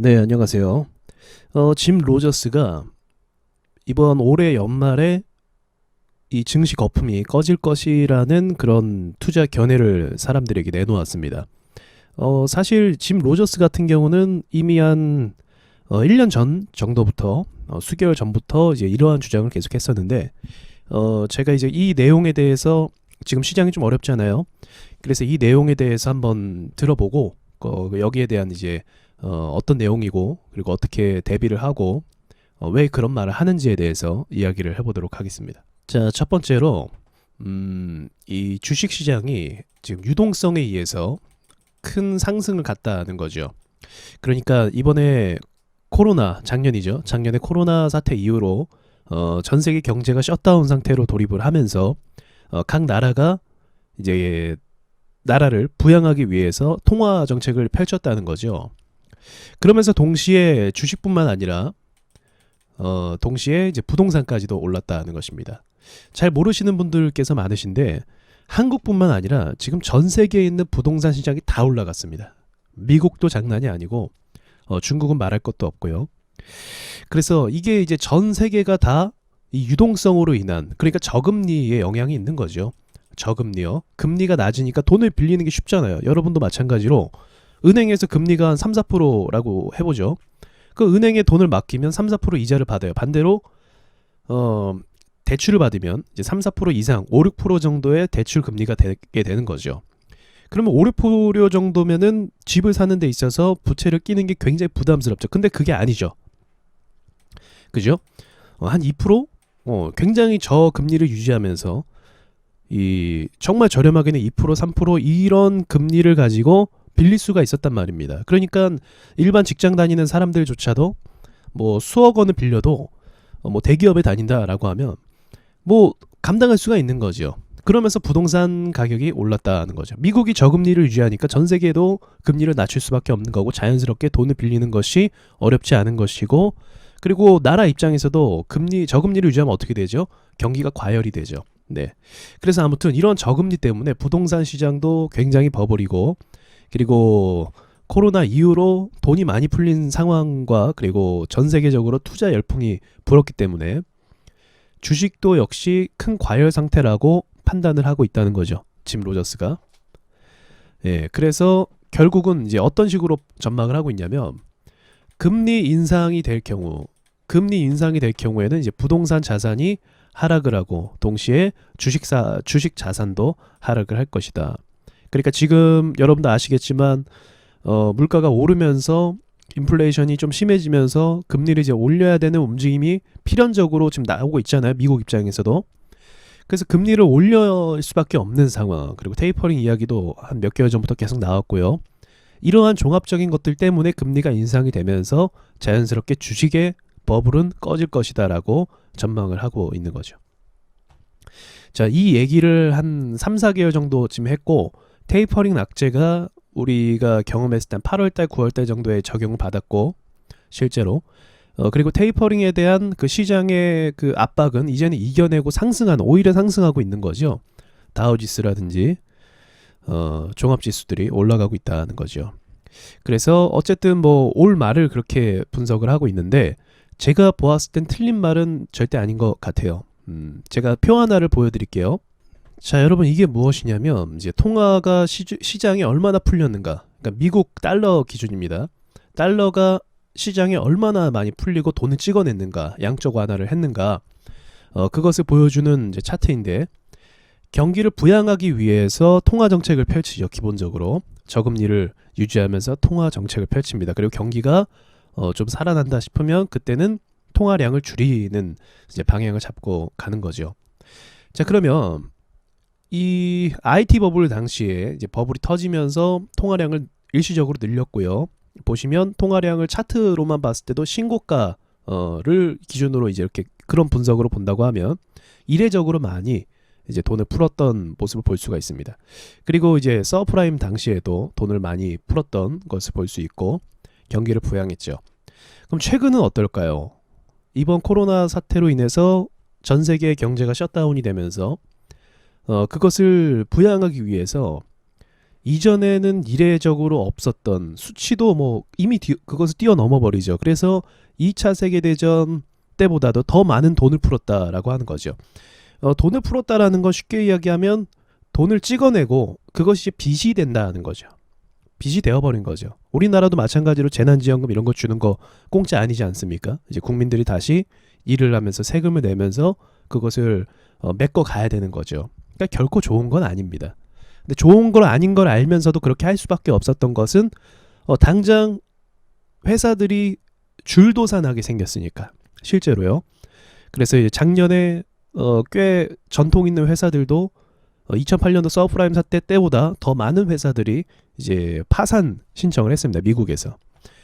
네, 안녕하세요. 어, 짐 로저스가 이번 올해 연말에 이 증시 거품이 꺼질 것이라는 그런 투자 견해를 사람들에게 내놓았습니다. 어, 사실 짐 로저스 같은 경우는 이미 한 어, 1년 전 정도부터 어, 수개월 전부터 이제 이러한 주장을 계속 했었는데 어, 제가 이제 이 내용에 대해서 지금 시장이 좀 어렵잖아요. 그래서 이 내용에 대해서 한번 들어보고 어, 여기에 대한 이제 어, 어떤 내용이고 그리고 어떻게 대비를 하고 어, 왜 그런 말을 하는지에 대해서 이야기를 해보도록 하겠습니다. 자, 첫 번째로 음, 이 주식 시장이 지금 유동성에 의해서 큰 상승을 갔다는 거죠. 그러니까 이번에 코로나 작년이죠. 작년에 코로나 사태 이후로 어, 전 세계 경제가 셧다운 상태로 돌입을 하면서 어, 각 나라가 이제 나라를 부양하기 위해서 통화 정책을 펼쳤다는 거죠. 그러면서 동시에 주식뿐만 아니라 어, 동시에 이제 부동산까지도 올랐다는 것입니다. 잘 모르시는 분들께서 많으신데 한국뿐만 아니라 지금 전 세계에 있는 부동산 시장이 다 올라갔습니다. 미국도 장난이 아니고 어, 중국은 말할 것도 없고요. 그래서 이게 이제 전 세계가 다 이 유동성으로 인한 그러니까 저금리의 영향이 있는 거죠. 저금리요. 금리가 낮으니까 돈을 빌리는 게 쉽잖아요. 여러분도 마찬가지로 은행에서 금리가 한 3, 4%라고 해보죠. 그 은행에 돈을 맡기면 3, 4% 이자를 받아요. 반대로 어 대출을 받으면 이제 3, 4% 이상, 5, 6% 정도의 대출 금리가 되게 되는 거죠. 그러면 5, 6% 정도면은 집을 사는 데 있어서 부채를 끼는 게 굉장히 부담스럽죠. 근데 그게 아니죠. 그죠? 어, 한 2%? 어, 굉장히 저금리를 유지하면서 이 정말 저렴하게는 2% 3% 이런 금리를 가지고 빌릴 수가 있었단 말입니다. 그러니까 일반 직장 다니는 사람들조차도 뭐 수억 원을 빌려도 어, 뭐 대기업에 다닌다라고 하면 뭐 감당할 수가 있는 거죠. 그러면서 부동산 가격이 올랐다는 거죠. 미국이 저금리를 유지하니까 전 세계도 금리를 낮출 수밖에 없는 거고 자연스럽게 돈을 빌리는 것이 어렵지 않은 것이고 그리고 나라 입장에서도 금리 저금리를 유지하면 어떻게 되죠? 경기가 과열이 되죠. 네. 그래서 아무튼 이런 저금리 때문에 부동산 시장도 굉장히 버블이고 그리고 코로나 이후로 돈이 많이 풀린 상황과 그리고 전 세계적으로 투자 열풍이 불었기 때문에 주식도 역시 큰 과열 상태라고 판단을 하고 있다는 거죠. 짐 로저스가. 예, 그래서 결국은 이제 어떤 식으로 전망을 하고 있냐면 금리 인상이 될 경우 금리 인상이 될 경우에는 이제 부동산 자산이 하락을 하고 동시에 주식사 주식 자산도 하락을 할 것이다. 그러니까 지금 여러분도 아시겠지만 어, 물가가 오르면서 인플레이션이 좀 심해지면서 금리를 이제 올려야 되는 움직임이 필연적으로 지금 나오고 있잖아요. 미국 입장에서도. 그래서 금리를 올릴 수밖에 없는 상황. 그리고 테이퍼링 이야기도 한 몇 개월 전부터 계속 나왔고요. 이러한 종합적인 것들 때문에 금리가 인상이 되면서 자연스럽게 주식의 버블은 꺼질 것이다라고 전망을 하고 있는 거죠. 자, 이 얘기를 한 3, 4개월 정도쯤 했고 테이퍼링 낙제가 우리가 경험했을 때 8월 달, 9월 달 정도에 적용을 받았고 실제로 어, 그리고 테이퍼링에 대한 그 시장의 그 압박은 이제는 이겨내고 상승하는 오히려 상승하고 있는 거죠. 다우지수라든지 어, 종합 지수들이 올라가고 있다는 거죠. 그래서 어쨌든 뭐 올 말을 그렇게 분석을 하고 있는데 제가 보았을 땐 틀린 말은 절대 아닌 것 같아요. 음, 제가 표 하나를 보여드릴게요. 자, 여러분 이게 무엇이냐면 이제 통화가 시, 시장에 얼마나 풀렸는가. 그러니까 미국 달러 기준입니다. 달러가 시장에 얼마나 많이 풀리고 돈을 찍어냈는가, 양적 완화를 했는가. 어, 그것을 보여주는 이제 차트인데 경기를 부양하기 위해서 통화 정책을 펼치죠. 기본적으로 저금리를 유지하면서 통화 정책을 펼칩니다. 그리고 경기가 어, 좀 살아난다 싶으면 그때는 통화량을 줄이는 이제 방향을 잡고 가는 거죠. 자, 그러면 이 IT 버블 당시에 이제 버블이 터지면서 통화량을 일시적으로 늘렸고요. 보시면 통화량을 차트로만 봤을 때도 신고가를 기준으로 이제 이렇게 그런 분석으로 본다고 하면 이례적으로 많이 이제 돈을 풀었던 모습을 볼 수가 있습니다. 그리고 이제 서프라임 당시에도 돈을 많이 풀었던 것을 볼 수 있고 경기를 부양했죠. 그럼 최근은 어떨까요? 이번 코로나 사태로 인해서 전 세계 경제가 셧다운이 되면서 어, 그것을 부양하기 위해서 이전에는 이례적으로 없었던 수치도 뭐 이미 뒤, 그것을 뛰어넘어 버리죠. 그래서 2차 세계 대전 때보다도 더 많은 돈을 풀었다라고 하는 거죠. 어, 돈을 풀었다라는 건 쉽게 이야기하면 돈을 찍어내고 그것이 빚이 된다는 거죠. 빚이 되어버린 거죠. 우리나라도 마찬가지로 재난지원금 이런 거 주는 거 공짜 아니지 않습니까? 이제 국민들이 다시 일을 하면서 세금을 내면서 그것을 어, 메꿔 가야 되는 거죠. 그러니까 결코 좋은 건 아닙니다. 근데 좋은 걸 아닌 걸 알면서도 그렇게 할 수밖에 없었던 것은 어, 당장 회사들이 줄도산하게 생겼으니까 실제로요. 그래서 이제 작년에 어, 꽤 전통 있는 회사들도 어, 2008년도 서프라임 사태 때보다 더 많은 회사들이 이제 파산 신청을 했습니다. 미국에서.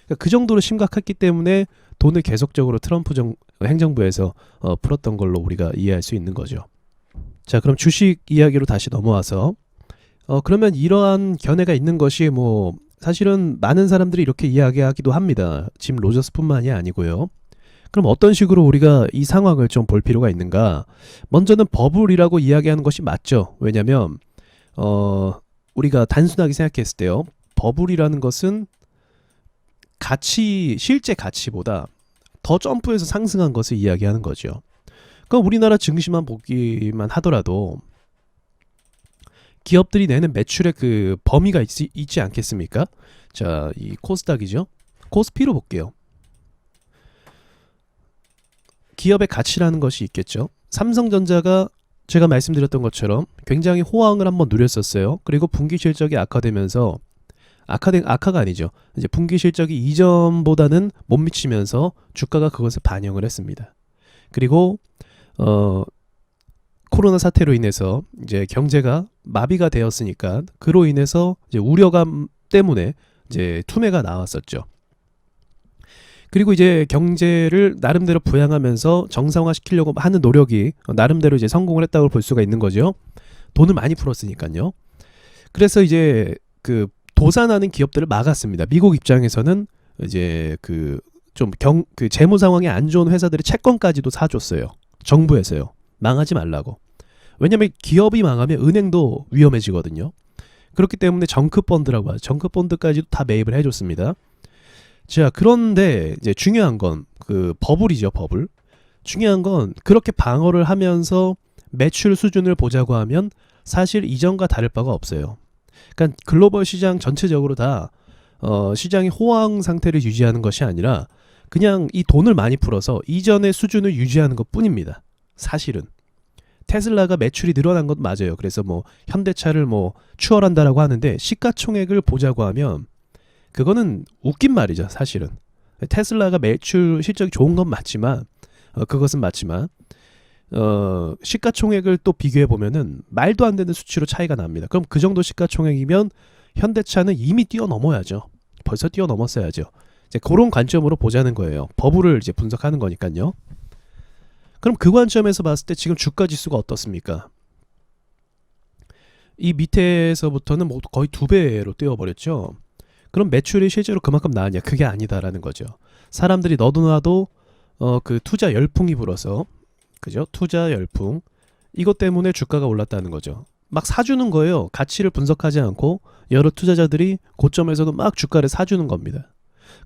그러니까 그 정도로 심각했기 때문에 돈을 계속적으로 트럼프 정, 행정부에서 어, 풀었던 걸로 우리가 이해할 수 있는 거죠. 자, 그럼 주식 이야기로 다시 넘어와서 어, 그러면 이러한 견해가 있는 것이 뭐 사실은 많은 사람들이 이렇게 이야기하기도 합니다. 짐 로저스뿐만이 아니고요. 그럼 어떤 식으로 우리가 이 상황을 좀 볼 필요가 있는가? 먼저는 버블이라고 이야기하는 것이 맞죠. 왜냐하면 어, 우리가 단순하게 생각했을 때요. 버블이라는 것은 가치 실제 가치보다 더 점프해서 상승한 것을 이야기하는 거죠. 그럼 우리나라 증시만 보기만 하더라도 기업들이 내는 매출의 그 범위가 있, 있지 않겠습니까? 자, 이 코스닥이죠. 코스피로 볼게요. 기업의 가치라는 것이 있겠죠. 삼성전자가 제가 말씀드렸던 것처럼 굉장히 호황을 한번 누렸었어요. 그리고 분기 실적이 악화되면서 악화된 악화가 아니죠. 이제 분기 실적이 이전보다는 못 미치면서 주가가 그것을 반영을 했습니다. 그리고 어 코로나 사태로 인해서 이제 경제가 마비가 되었으니까 그로 인해서 이제 우려감 때문에 이제 투매가 나왔었죠. 그리고 이제 경제를 나름대로 부양하면서 정상화 시키려고 하는 노력이 나름대로 이제 성공을 했다고 볼 수가 있는 거죠. 돈을 많이 풀었으니까요. 그래서 이제 그 도산하는 기업들을 막았습니다. 미국 입장에서는 이제 그 좀 경 그 재무 상황이 안 좋은 회사들의 채권까지도 사줬어요. 정부에서요. 망하지 말라고. 왜냐면 기업이 망하면 은행도 위험해지거든요. 그렇기 때문에 정크 펀드라고 하죠. 정크 펀드까지도 다 매입을 해줬습니다. 자, 그런데 이제 중요한 건 그 버블이죠, 버블. 중요한 건 그렇게 방어를 하면서 매출 수준을 보자고 하면 사실 이전과 다를 바가 없어요. 그러니까 글로벌 시장 전체적으로 다 어, 시장이 호황 상태를 유지하는 것이 아니라 그냥 이 돈을 많이 풀어서 이전의 수준을 유지하는 것 뿐입니다. 사실은. 테슬라가 매출이 늘어난 건 맞아요. 그래서 뭐 현대차를 뭐 추월한다라고 하는데 시가총액을 보자고 하면 그거는 웃긴 말이죠, 사실은. 테슬라가 매출 실적이 좋은 건 맞지만 어, 그것은 맞지만 어, 시가총액을 또 비교해 보면은 말도 안 되는 수치로 차이가 납니다. 그럼 그 정도 시가총액이면 현대차는 이미 뛰어넘어야죠. 벌써 뛰어넘었어야죠. 이제 그런 관점으로 보자는 거예요. 버블을 이제 분석하는 거니까요. 그럼 그 관점에서 봤을 때 지금 주가 지수가 어떻습니까? 이 밑에서부터는 뭐 거의 두 배로 뛰어버렸죠. 그럼 매출이 실제로 그만큼 나왔냐? 그게 아니다라는 거죠. 사람들이 너도나도 어 그 투자 열풍이 불어서 그죠? 투자 열풍 이것 때문에 주가가 올랐다는 거죠. 막 사주는 거예요. 가치를 분석하지 않고 여러 투자자들이 고점에서도 막 주가를 사주는 겁니다.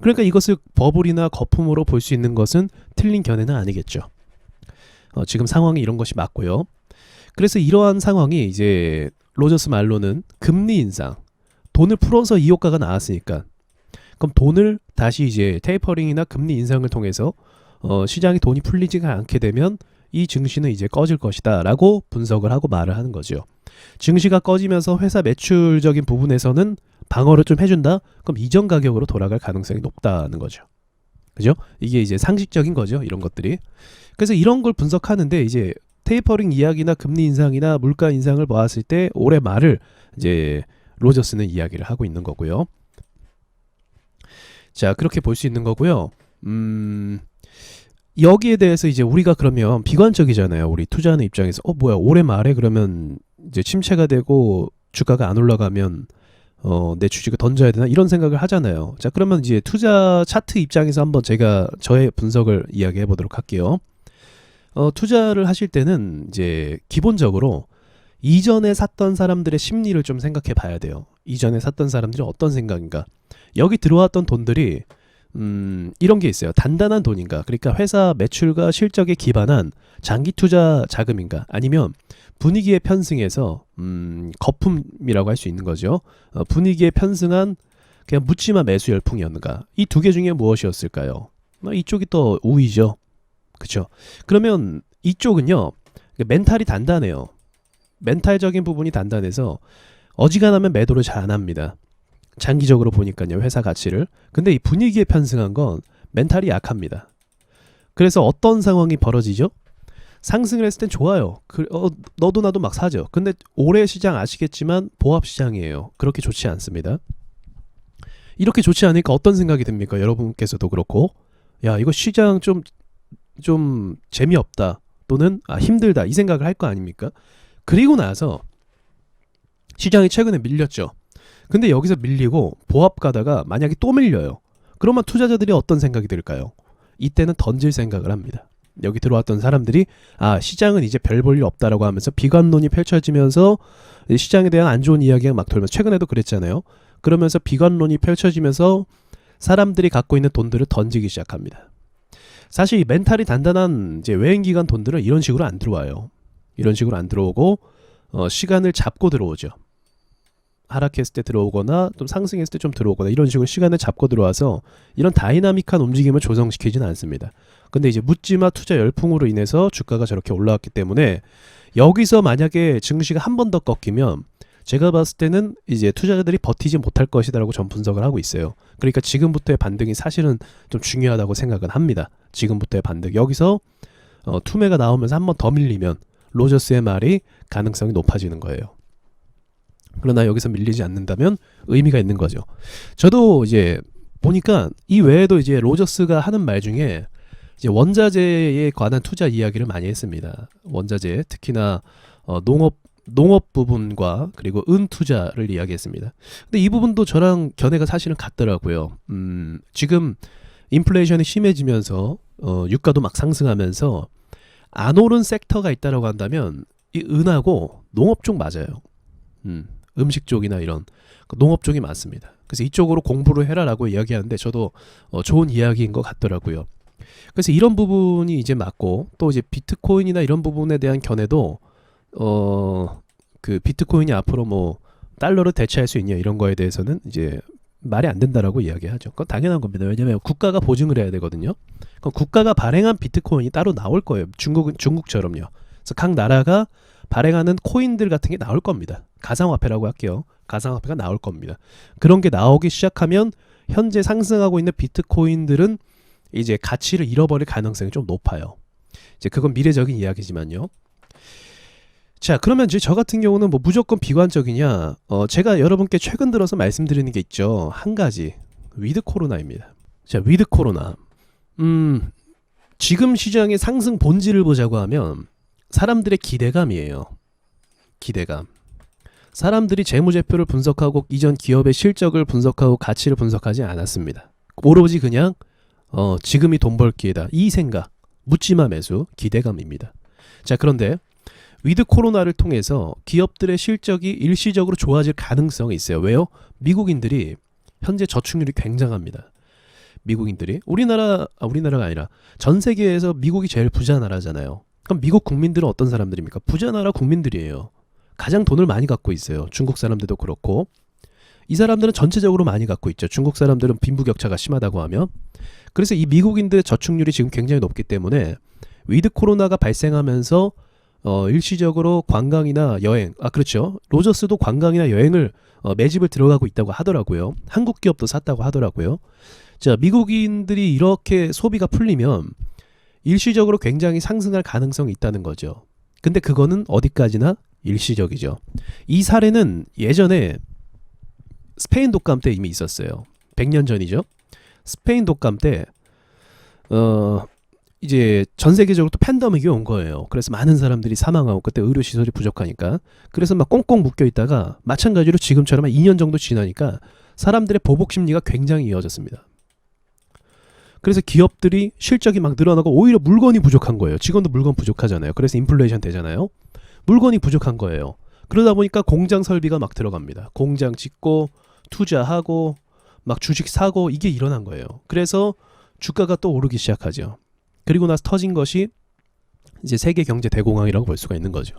그러니까 이것을 버블이나 거품으로 볼 수 있는 것은 틀린 견해는 아니겠죠. 어, 지금 상황이 이런 것이 맞고요. 그래서 이러한 상황이 이제 로저스 말로는 금리 인상, 돈을 풀어서 이 효과가 나왔으니까 그럼 돈을 다시 이제 테이퍼링이나 금리 인상을 통해서 어, 시장이 돈이 풀리지가 않게 되면 이 증시는 이제 꺼질 것이다 라고 분석을 하고 말을 하는 거죠. 증시가 꺼지면서 회사 매출적인 부분에서는 방어를 좀 해준다? 그럼 이전 가격으로 돌아갈 가능성이 높다는 거죠. 그죠? 이게 이제 상식적인 거죠. 이런 것들이. 그래서 이런 걸 분석하는데 이제 테이퍼링 이야기나 금리 인상이나 물가 인상을 보았을 때 올해 말을 이제 로저스는 이야기를 하고 있는 거고요. 자, 그렇게 볼 수 있는 거고요. 음, 여기에 대해서 이제 우리가 그러면 비관적이잖아요. 우리 투자하는 입장에서 어 뭐야 올해 말에 그러면 이제 침체가 되고 주가가 안 올라가면 어 내 주식을 던져야 되나 이런 생각을 하잖아요. 자 그러면 이제 투자 차트 입장에서 한번 제가 저의 분석을 이야기해 보도록 할게요. 어 투자를 하실 때는 이제 기본적으로 이전에 샀던 사람들의 심리를 좀 생각해 봐야 돼요. 이전에 샀던 사람들이 어떤 생각인가? 여기 들어왔던 돈들이 음, 이런 게 있어요. 단단한 돈인가? 그러니까 회사 매출과 실적에 기반한 장기 투자 자금인가? 아니면 분위기에 편승해서 음, 거품이라고 할 수 있는 거죠. 어, 분위기에 편승한 그냥 묻지마 매수 열풍이었는가? 이 두 개 중에 무엇이었을까요? 어, 이쪽이 더 우위죠. 그렇죠? 그러면 이쪽은요. 멘탈이 단단해요. 멘탈적인 부분이 단단해서 어지간하면 매도를 잘 안 합니다. 장기적으로 보니까요, 회사 가치를. 근데 이 분위기에 편승한 건 멘탈이 약합니다. 그래서 어떤 상황이 벌어지죠? 상승을 했을 땐 좋아요. 그, 어, 너도 나도 막 사죠. 근데 올해 시장 아시겠지만 보합 시장이에요. 그렇게 좋지 않습니다. 이렇게 좋지 않으니까 어떤 생각이 듭니까? 여러분께서도 그렇고. 야, 이거 시장 좀, 좀 재미없다. 또는 아, 힘들다. 이 생각을 할 거 아닙니까? 그리고 나서 시장이 최근에 밀렸죠. 근데 여기서 밀리고 보합 가다가 만약에 또 밀려요. 그러면 투자자들이 어떤 생각이 들까요? 이때는 던질 생각을 합니다. 여기 들어왔던 사람들이 아 시장은 이제 별 볼 일 없다라고 하면서 비관론이 펼쳐지면서 시장에 대한 안 좋은 이야기가 막 돌면서 최근에도 그랬잖아요. 그러면서 비관론이 펼쳐지면서 사람들이 갖고 있는 돈들을 던지기 시작합니다. 사실 이 멘탈이 단단한 이제 외인 기관 돈들은 이런 식으로 안 들어와요. 이런 식으로 안 들어오고 어, 시간을 잡고 들어오죠. 하락했을 때 들어오거나 또 상승했을 때 좀 들어오거나 이런 식으로 시간을 잡고 들어와서 이런 다이나믹한 움직임을 조성시키지는 않습니다. 근데 이제 묻지마 투자 열풍으로 인해서 주가가 저렇게 올라왔기 때문에 여기서 만약에 증시가 한 번 더 꺾이면 제가 봤을 때는 이제 투자자들이 버티지 못할 것이다라고 전 분석을 하고 있어요. 그러니까 지금부터의 반등이 사실은 좀 중요하다고 생각은 합니다. 지금부터의 반등. 여기서 어, 투매가 나오면서 한 번 더 밀리면 로저스의 말이 가능성이 높아지는 거예요. 그러나 여기서 밀리지 않는다면 의미가 있는 거죠. 저도 이제 보니까 이 외에도 이제 로저스가 하는 말 중에 이제 원자재에 관한 투자 이야기를 많이 했습니다. 원자재 특히나 어, 농업 농업 부분과 그리고 은 투자를 이야기했습니다. 근데 이 부분도 저랑 견해가 사실은 같더라고요. 음, 지금 인플레이션이 심해지면서 어, 유가도 막 상승하면서 안 오른 섹터가 있다라고 한다면 이 은하고 농업 쪽 맞아요. 음, 음식 쪽이나 이런 그 농업 쪽이 많습니다. 그래서 이쪽으로 공부를 해라라고 이야기하는데 저도 어, 좋은 이야기인 것 같더라고요. 그래서 이런 부분이 이제 맞고 또 이제 비트코인이나 이런 부분에 대한 견해도 어 그 비트코인이 앞으로 뭐 달러를 대체할 수 있냐 이런 거에 대해서는 이제 말이 안 된다라고 이야기하죠. 그건 당연한 겁니다. 왜냐하면 국가가 보증을 해야 되거든요. 그럼 국가가 발행한 비트코인이 따로 나올 거예요. 중국은 중국처럼요. 그래서 각 나라가 발행하는 코인들 같은 게 나올 겁니다. 가상화폐라고 할게요. 가상화폐가 나올 겁니다. 그런 게 나오기 시작하면 현재 상승하고 있는 비트코인들은 이제 가치를 잃어버릴 가능성이 좀 높아요. 이제 그건 미래적인 이야기지만요. 자, 그러면 이제 저 같은 경우는 뭐 무조건 비관적이냐? 어, 제가 여러분께 최근 들어서 말씀드리는 게 있죠. 한 가지. 위드 코로나입니다. 자, 위드 코로나. 음, 지금 시장의 상승 본질을 보자고 하면 사람들의 기대감이에요. 기대감. 사람들이 재무제표를 분석하고 이전 기업의 실적을 분석하고 가치를 분석하지 않았습니다. 오로지 그냥 어, 지금이 돈 벌 기회다. 이 생각. 묻지마 매수 기대감입니다. 자, 그런데 위드 코로나를 통해서 기업들의 실적이 일시적으로 좋아질 가능성이 있어요. 왜요? 미국인들이 현재 저축률이 굉장합니다. 미국인들이 우리나라 아, 우리나라가 아니라 전 세계에서 미국이 제일 부자 나라잖아요. 그럼 미국 국민들은 어떤 사람들입니까? 부자 나라 국민들이에요. 가장 돈을 많이 갖고 있어요. 중국 사람들도 그렇고 이 사람들은 전체적으로 많이 갖고 있죠. 중국 사람들은 빈부격차가 심하다고 하면 그래서 이 미국인들의 저축률이 지금 굉장히 높기 때문에 위드 코로나가 발생하면서 어, 일시적으로 관광이나 여행, 아, 그렇죠. 로저스도 관광이나 여행을 어, 매집을 들어가고 있다고 하더라고요. 한국 기업도 샀다고 하더라고요. 자, 미국인들이 이렇게 소비가 풀리면 일시적으로 굉장히 상승할 가능성이 있다는 거죠. 근데 그거는 어디까지나 일시적이죠. 이 사례는 예전에 스페인 독감 때 이미 있었어요. 100년 전이죠. 스페인 독감 때, 어, 이제 전 세계적으로 또 팬데믹이 온 거예요. 그래서 많은 사람들이 사망하고 그때 의료 시설이 부족하니까 그래서 막 꽁꽁 묶여 있다가 마찬가지로 지금처럼 한 2년 정도 지나니까 사람들의 보복 심리가 굉장히 이어졌습니다. 그래서 기업들이 실적이 막 늘어나고 오히려 물건이 부족한 거예요. 직원도 물건 부족하잖아요. 그래서 인플레이션 되잖아요. 물건이 부족한 거예요. 그러다 보니까 공장 설비가 막 들어갑니다. 공장 짓고 투자하고 막 주식 사고 이게 일어난 거예요. 그래서 주가가 또 오르기 시작하죠. 그리고 나서 터진 것이 이제 세계 경제 대공황이라고 볼 수가 있는 거죠.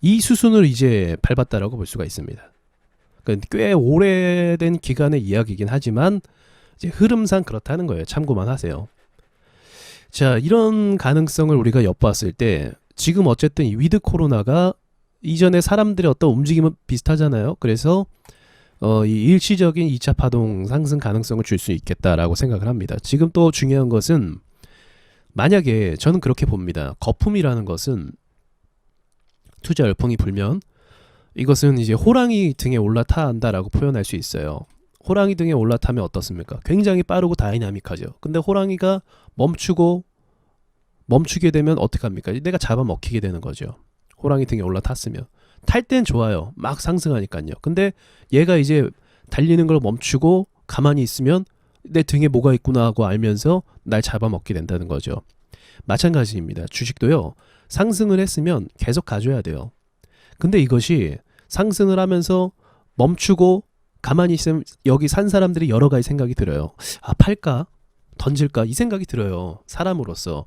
이 수순을 이제 밟았다라고 볼 수가 있습니다. 그러니까 꽤 오래된 기간의 이야기이긴 하지만 이제 흐름상 그렇다는 거예요. 참고만 하세요. 자, 이런 가능성을 우리가 엿봤을 때 지금 어쨌든 이 위드 코로나가 이전에 사람들의 어떤 움직임은 비슷하잖아요. 그래서 어, 이 일시적인 2차 파동 상승 가능성을 줄 수 있겠다라고 생각을 합니다. 지금 또 중요한 것은 만약에 저는 그렇게 봅니다. 거품이라는 것은 투자 열풍이 불면 이것은 이제 호랑이 등에 올라타한다라고 표현할 수 있어요. 호랑이 등에 올라타면 어떻습니까? 굉장히 빠르고 다이나믹하죠. 근데 호랑이가 멈추고 멈추게 되면 어떻게 합니까? 내가 잡아먹히게 되는 거죠. 호랑이 등에 올라탔으면 탈 땐 좋아요. 막 상승하니까요. 근데 얘가 이제 달리는 걸 멈추고 가만히 있으면 내 등에 뭐가 있구나 하고 알면서 날 잡아먹게 된다는 거죠. 마찬가지입니다. 주식도요. 상승을 했으면 계속 가져야 돼요. 근데 이것이 상승을 하면서 멈추고 가만히 있으면 여기 산 사람들이 여러 가지 생각이 들어요. 아, 팔까? 던질까? 이 생각이 들어요. 사람으로서.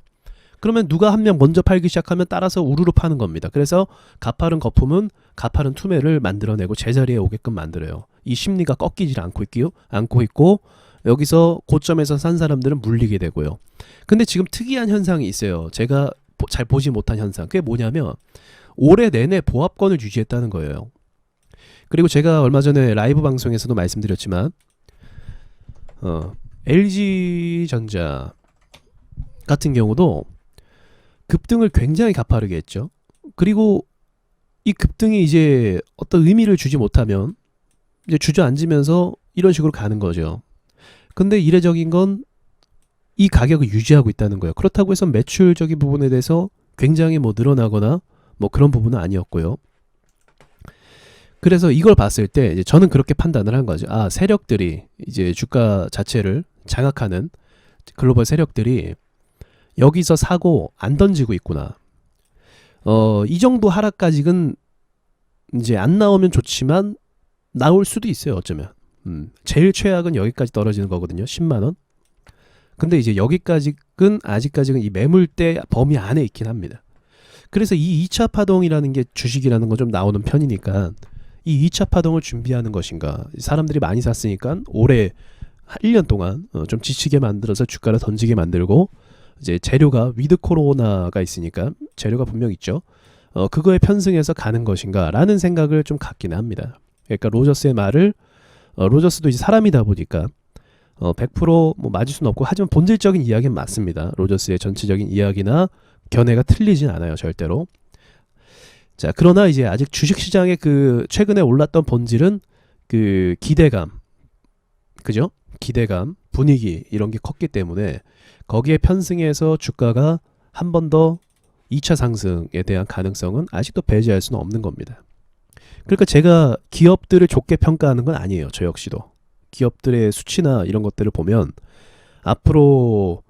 그러면 누가 한 명 먼저 팔기 시작하면 따라서 우르르 파는 겁니다. 그래서 가파른 거품은 가파른 투매를 만들어내고 제자리에 오게끔 만들어요. 이 심리가 꺾이질 않고 있기요, 않고 있고 여기서 고점에서 산 사람들은 물리게 되고요. 근데 지금 특이한 현상이 있어요. 제가 보- 잘 보지 못한 현상. 그게 뭐냐면 올해 내내 보합권을 유지했다는 거예요. 그리고 제가 얼마 전에 라이브 방송에서도 말씀드렸지만 어, LG 전자 같은 경우도 급등을 굉장히 가파르게 했죠. 그리고 이 급등이 이제 어떤 의미를 주지 못하면 이제 주저앉으면서 이런 식으로 가는 거죠. 근데 이례적인 건 이 가격을 유지하고 있다는 거예요. 그렇다고 해서 매출적인 부분에 대해서 굉장히 뭐 늘어나거나 뭐 그런 부분은 아니었고요. 그래서 이걸 봤을 때 저는 그렇게 판단을 한 거죠. 아, 세력들이 이제 주가 자체를 장악하는 글로벌 세력들이 여기서 사고 안 던지고 있구나. 어, 이 정도 하락까지는 이제 안 나오면 좋지만 나올 수도 있어요, 어쩌면. 음, 제일 최악은 여기까지 떨어지는 거거든요. 10만 원. 근데 이제 여기까지는 아직까지는 이 매물대 범위 안에 있긴 합니다. 그래서 이 2차 파동이라는 게 주식이라는 건 좀 나오는 편이니까 이 2차 파동을 준비하는 것인가. 사람들이 많이 샀으니까 올해 1년 동안 어, 좀 지치게 만들어서 주가를 던지게 만들고 이제 재료가 위드 코로나가 있으니까 재료가 분명 있죠. 어, 그거에 편승해서 가는 것인가라는 생각을 좀 갖기는 합니다. 그러니까 로저스의 말을 어, 로저스도 이제 사람이다 보니까 어, 100%뭐 맞을 수는 없고 하지만 본질적인 이야기는 맞습니다. 로저스의 전체적인 이야기나 견해가 틀리진 않아요, 절대로. 자, 그러나 이제 아직 주식 시장의 그 최근에 올랐던 본질은 그 기대감, 그죠? 기대감, 분위기 이런 게 컸기 때문에 거기에 편승해서 주가가 한 번 더 2차 상승에 대한 가능성은 아직도 배제할 수는 없는 겁니다. 그러니까 제가 기업들을 좋게 평가하는 건 아니에요. 저 역시도. 기업들의 수치나 이런 것들을 보면 앞으로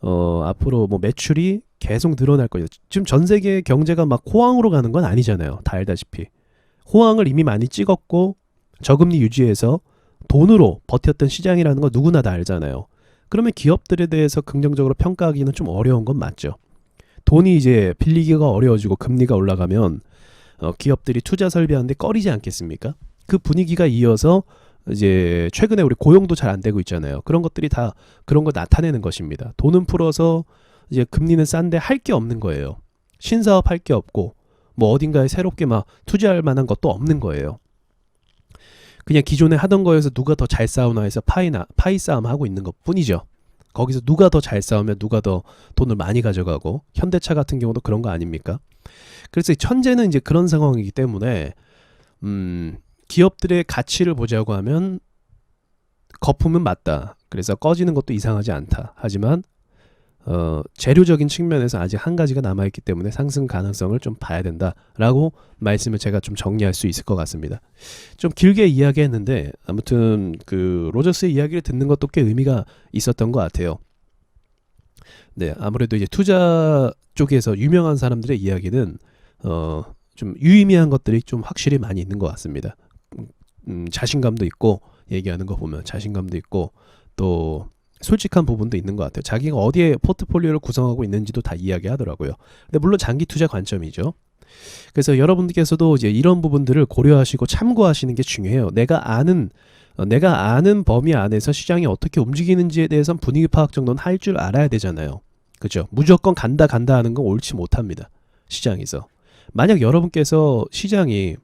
어 앞으로 뭐 매출이 계속 늘어날 거예요. 지금 전 세계 경제가 막 호황으로 가는 건 아니잖아요. 다 알다시피. 호황을 이미 많이 찍었고 저금리 유지해서 돈으로 버텼던 시장이라는 거 누구나 다 알잖아요. 그러면 기업들에 대해서 긍정적으로 평가하기는 좀 어려운 건 맞죠. 돈이 이제 빌리기가 어려워지고 금리가 올라가면 어, 기업들이 투자 설비하는데 꺼리지 않겠습니까? 그 분위기가 이어서 이제 최근에 우리 고용도 잘 안 되고 있잖아요. 그런 것들이 다 그런 거 나타내는 것입니다. 돈은 풀어서 이제 금리는 싼데 할 게 없는 거예요. 신사업 할 게 없고 뭐 어딘가에 새롭게 막 투자할 만한 것도 없는 거예요. 그냥 기존에 하던 거에서 누가 더 잘 싸우나 해서 파이나 파이 싸움 하고 있는 것 뿐이죠. 거기서 누가 더 잘 싸우면 누가 더 돈을 많이 가져가고 현대차 같은 경우도 그런 거 아닙니까? 그래서 현재는 이제 그런 상황이기 때문에 음, 기업들의 가치를 보자고 하면 거품은 맞다. 그래서 꺼지는 것도 이상하지 않다. 하지만 어, 재료적인 측면에서 아직 한 가지가 남아 있기 때문에 상승 가능성을 좀 봐야 된다라고 말씀을 제가 좀 정리할 수 있을 것 같습니다. 좀 길게 이야기했는데 아무튼 그 로저스의 이야기를 듣는 것도 꽤 의미가 있었던 것 같아요. 네, 아무래도 이제 투자 쪽에서 유명한 사람들의 이야기는 어 좀 유의미한 것들이 좀 확실히 많이 있는 것 같습니다. 음, 자신감도 있고 얘기하는 거 보면 자신감도 있고 또 솔직한 부분도 있는 것 같아요. 자기가 어디에 포트폴리오를 구성하고 있는지도 다 이야기하더라고요. 근데 물론 장기 투자 관점이죠. 그래서 여러분들께서도 이제 이런 부분들을 고려하시고 참고하시는 게 중요해요. 내가 아는 어, 내가 아는 범위 안에서 시장이 어떻게 움직이는지에 대해선 분위기 파악 정도는 할 줄 알아야 되잖아요. 그죠? 무조건 간다 간다 하는 건 옳지 못합니다. 시장에서. 만약 여러분께서 시장이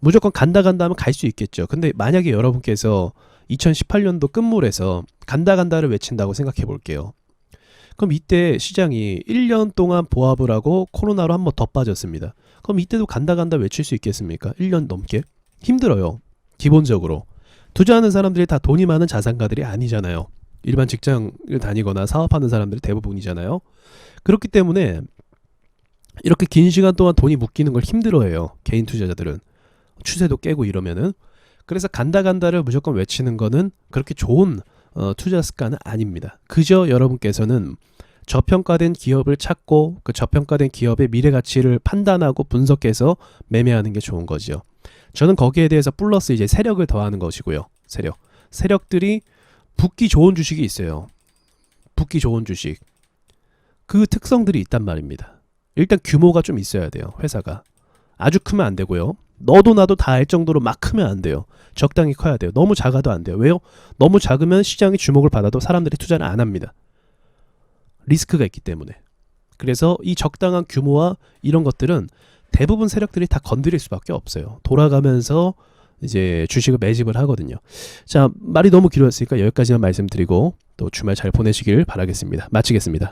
무조건 간다 간다 하면 갈 수 있겠죠. 근데 만약에 여러분께서 2018년도 끝물에서 간다 간다를 외친다고 생각해 볼게요. 그럼 이때 시장이 1년 동안 보합을 하고 코로나로 한 번 더 빠졌습니다. 그럼 이때도 간다 간다 외칠 수 있겠습니까? 1년 넘게? 힘들어요. 기본적으로. 투자하는 사람들이 다 돈이 많은 자산가들이 아니잖아요. 일반 직장을 다니거나 사업하는 사람들이 대부분이잖아요. 그렇기 때문에 이렇게 긴 시간 동안 돈이 묶이는 걸 힘들어해요. 개인 투자자들은. 추세도 깨고 이러면은. 그래서 간다 간다를 무조건 외치는 거는 그렇게 좋은 어, 투자 습관은 아닙니다. 그저 여러분께서는 저평가된 기업을 찾고 그 저평가된 기업의 미래 가치를 판단하고 분석해서 매매하는 게 좋은 거죠. 저는 거기에 대해서 플러스 이제 세력을 더하는 것이고요. 세력. 세력들이 붙기 좋은 주식이 있어요. 붙기 좋은 주식. 그 특성들이 있단 말입니다. 일단 규모가 좀 있어야 돼요. 회사가. 아주 크면 안 되고요. 너도 나도 다 알 정도로 막 크면 안 돼요. 적당히 커야 돼요. 너무 작아도 안 돼요. 왜요? 너무 작으면 시장이 주목을 받아도 사람들이 투자를 안 합니다. 리스크가 있기 때문에. 그래서 이 적당한 규모와 이런 것들은 대부분 세력들이 다 건드릴 수밖에 없어요. 돌아가면서 이제 주식을 매집을 하거든요. 자, 말이 너무 길었으니까 여기까지만 말씀드리고 또 주말 잘 보내시길 바라겠습니다. 마치겠습니다.